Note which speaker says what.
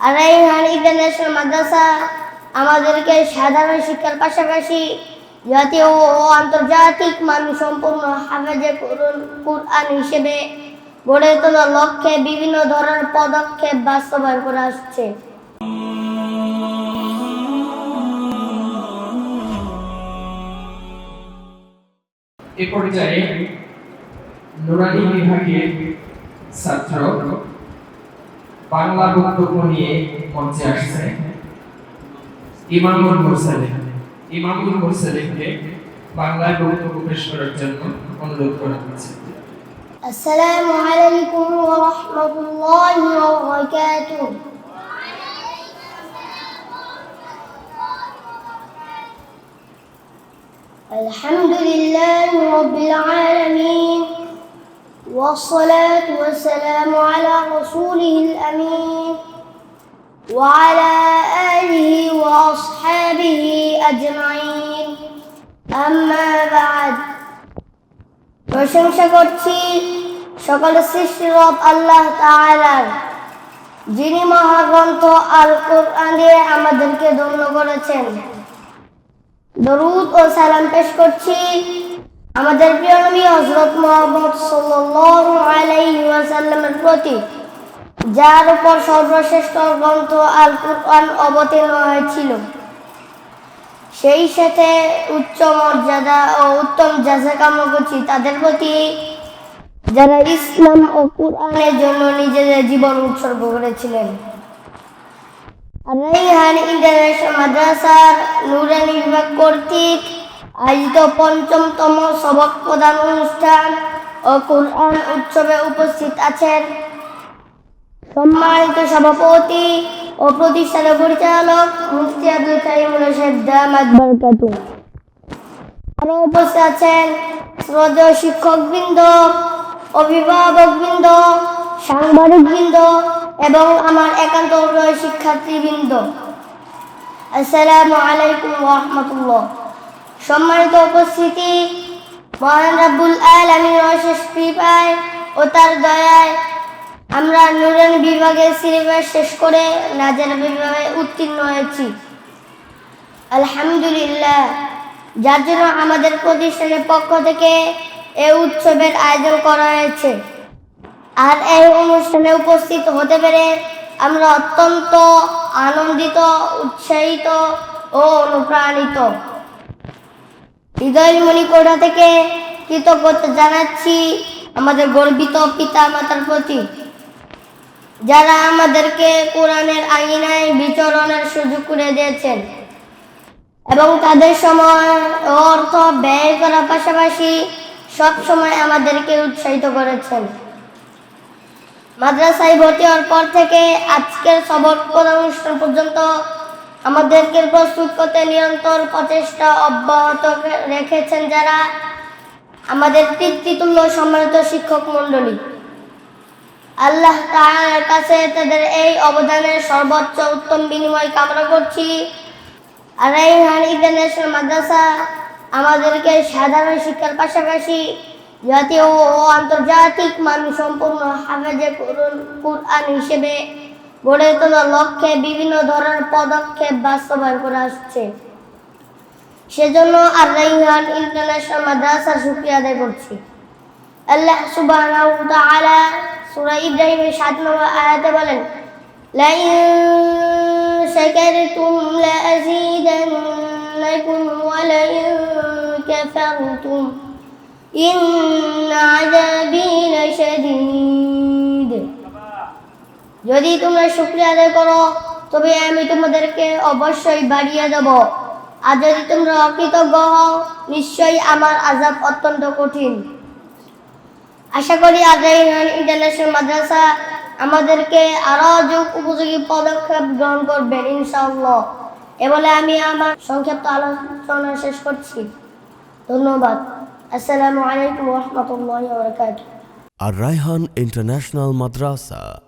Speaker 1: আর এই হানি ইন্টারন্যাশনাল মাদ্রাসা আমাদেরকে সাধারণ শিক্ষার পাশাপাশি জাতীয় ও আন্তর্জাতিক মান সম্পূর্ণ হাফেজে কুরআন হিসেবে গড়ে তোলার লক্ষ্যে বিভিন্ন ধরনের পদক্ষেপ বাস্তবায়ন করে আসছে
Speaker 2: এ পর্যায়ে নুরানি বিভাগের ছাত্র বাংলা বক্তব্য নিয়ে মঞ্চে আসছে ইমামুল মুরসালিন ইমামুল মুরসালিনকে বাংলায় বক্তব্য পেশ করার জন্য অনুরোধ করা হচ্ছে
Speaker 1: السلام عليكم ورحمة الله وبركاته الحمد لله رب العالمين والصلاة والسلام على رسوله الأمين وعلى آله وأصحابه أجمعين أما بعد প্রশংসা করছি সকল সৃষ্টির রব আল্লাহ তাআলার যিনি মহাগ্রন্থ আল কোরআন দিয়ে আমাদেরকে ধন্য করেছেন দরুদ ও সালাম পেশ করছি আমাদের প্রিয় নবী হযরত মুহাম্মদ সাল্লাল্লাহু আলাইহি ওয়াসাল্লামের প্রতি, যার উপর সর্বশ্রেষ্ঠ গ্রন্থ আল কোরআন অবতীর্ণ হয়েছিল, সেই সাথে উচ্চ মর্যাদা ও উত্তম যাজা কামনা করছি তাদের প্রতি, যারা ইসলাম ও কোরআনের জন্য নিজেদের জীবন উৎসর্গ করেছিলেন। রাইহান ইন্টারন্যাশনাল মাদ্রাসার নুরানি বিভাগ কর্তৃক আয়োজিত পঞ্চমতম সবক প্রদান অনুষ্ঠান ও কোরআন উৎসবে উপস্থিত আছেন সম্মানিত সভাপতি ও প্রতিষ্ঠানের পরিচালক মুফতি আব্দুল কারিম দামাত বারকাতু। আরও উপস্থিত আছেন শ্রদ্ধেয় শিক্ষকবৃন্দ, অভিভাবকবৃন্দ, সাংবাদিকবৃন্দ এবং আমার একান্ত শিক্ষার্থীবৃন্দ। আসসালামু আলাইকুম রহমতুল্লাহ। সম্মানিত উপস্থিতি, মহান রাব্বুল আলামিন অশেষ কৃপায় ও তার দয়ায় আমরা নুরান বিভাগের সিলেবাস শেষ করে নাজার বিভাগে উত্তীর্ণ হয়েছি। আলহামদুলিল্লাহ, যার জন্য আমাদের প্রতিষ্ঠানের পক্ষ থেকে এ উৎসবের আয়োজন করা হয়েছে। আর এই অনুষ্ঠানে উপস্থিত হতে পেরে আমরা অত্যন্ত আনন্দিত, উৎসাহিত ও অনুপ্রাণিত। হৃদয়ের মণিকোঠা থেকে কৃতজ্ঞতা জানাচ্ছি আমাদের গর্বিত পিতা মাতার প্রতি। যারা আমাদেরকে কোরআনের আঙিনায় বিচরণের সুযোগ করে দিয়েছেন এবং তাদের সময় অর্থ ব্যয় করার পাশাপাশি সব সময় আমাদেরকে উৎসাহিত করেছেন। মাদ্রাসায় ভর্তি হওয়ার পর থেকে আজকের সবক অনুষ্ঠান পর্যন্ত আমাদেরকে প্রস্তুত করতে নিরন্তর প্রচেষ্টা অব্যাহত রেখেছেন যারা আমাদের পিতৃতুল্য সম্মানিত শিক্ষক মণ্ডলী। আল্লাহ তাহার কাছে তাদের এই অবদানের সর্বোচ্চ উত্তম বিনিময় কামনা করছি। আর এই হানি মাদ্রাসা আমাদেরকে সাধারণ শিক্ষার পাশাপাশি জাতীয় ও আন্তর্জাতিক মান সম্পূর্ণ হাফেজে কুরআন হিসেবে গড়ে তোলার লক্ষ্যে বিভিন্ন ধরনের পদক্ষেপ বাস্তবায়ন করে আসছে সেজন্য আর রাইহান ইন্টারন্যাশনাল মাদ্রাসার শুকরিয়া আদায় করছি। আল্লাহ তাআলা সূরা ইব্রাহিমের 7 নম্বর আয়াতে বলেন ইন্না আযাবি লাশাদীদ যদি তোমরা শুক্রিয়া আদায় করো, তবে আমি তোমাদেরকে অবশ্যই বাড়িয়ে দেব। আর যদি তোমরা অকৃতজ্ঞ হও, নিশ্চয়ই আমার আজাব অত্যন্ত কঠিন। আশা করি আজই ইন্টারন্যাশনাল মাদ্রাসা আমাদেরকে আরও যোগ উপযোগী পদক্ষেপ গ্রহণ করবেন, ইনশাআল্লাহ। এ বলে আমি আমার সংক্ষিপ্ত আলোচনা শেষ করছি। ধন্যবাদ। আসসালামু আলাইকুম রহমতুল্লাহ
Speaker 3: আর রায়হান ইন্টারন্যাশনাল মাদ্রাসা।